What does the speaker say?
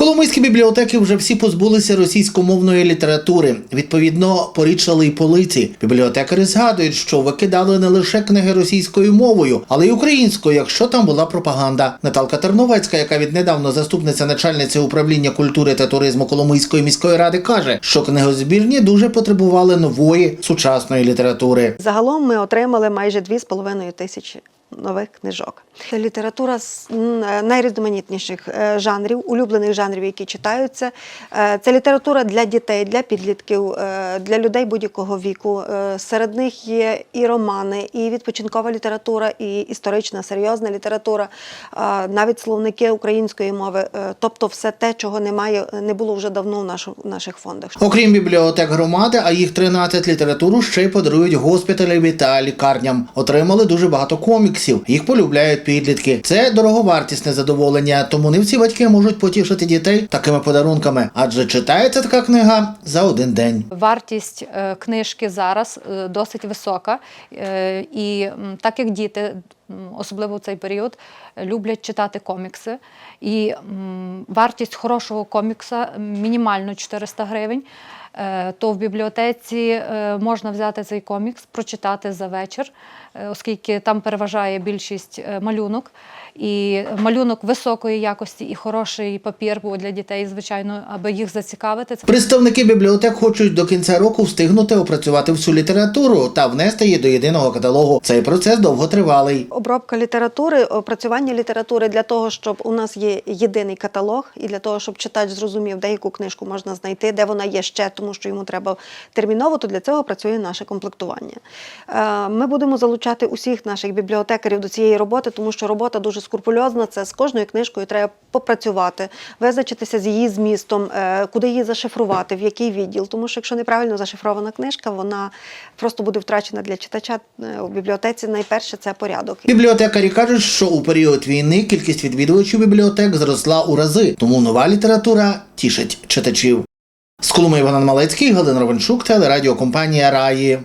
Коломийські бібліотеки вже всі позбулися російськомовної літератури. Відповідно, порічали й полиці. Бібліотекарі згадують, що викидали не лише книги російською мовою, але й українською, якщо там була пропаганда. Наталка Терновецька, яка віднедавно заступниця начальниці управління культури та туризму Коломийської міської ради, каже, що книгозбірні дуже потребували нової сучасної літератури. Загалом ми отримали майже 2,5 тисячі нових книжок. Література з е, найрізноманітніших е, жанрів, улюблених жанрів, які читаються. Е, Це література для дітей, для підлітків, для людей будь-якого віку. Серед них є і романи, і відпочинкова література, і історична, серйозна література, навіть словники української мови. Тобто все те, чого немає, не було вже давно в в наших фондах. Окрім бібліотек громади, а їх 13 літературу ще й подарують госпіталям та лікарням. Отримали дуже багато коміксів. Їх полюбляють підлітки. Це дороговартісне задоволення, тому не всі батьки можуть потішити дітей такими подарунками, адже читається така книга за один день. Вартість е, книжки зараз е, досить висока, Е, і так як діти, особливо в цей період, люблять читати комікси, і м, вартість хорошого комікса мінімально 400 гривень. Е, То в бібліотеці е, можна взяти цей комікс, прочитати за вечір, е, оскільки там переважає більшість малюнок. І малюнок високої якості і хороший папір, бо для дітей, звичайно, аби їх зацікавити. Це Представники бібліотек хочуть до кінця року встигнути опрацювати всю літературу та внести її до єдиного каталогу. Цей процес довготривалий. Обробка літератури, опрацювання літератури для того, щоб у нас є єдиний каталог, і для того, щоб читач зрозумів, де яку книжку можна знайти, де вона є ще, тому що йому треба терміново, то для цього працює наше комплектування. Е, Ми будемо залучати усіх наших бібліотекарів до цієї роботи, тому що робота дуже скрупульозна. Це з кожною книжкою треба попрацювати, визначитися з її змістом, е, куди її зашифрувати, в який відділ. Тому що якщо неправильно зашифрована книжка, вона просто буде втрачена для читача Е, у бібліотеці. Найперше це порядок. Бібліотекарі кажуть, що у період війни кількість відвідувачів бібліотек зросла у рази, тому нова література тішить читачів. З Колуми Іван Малецький, Галина Ровеншук, телерадіокомпанія Раї.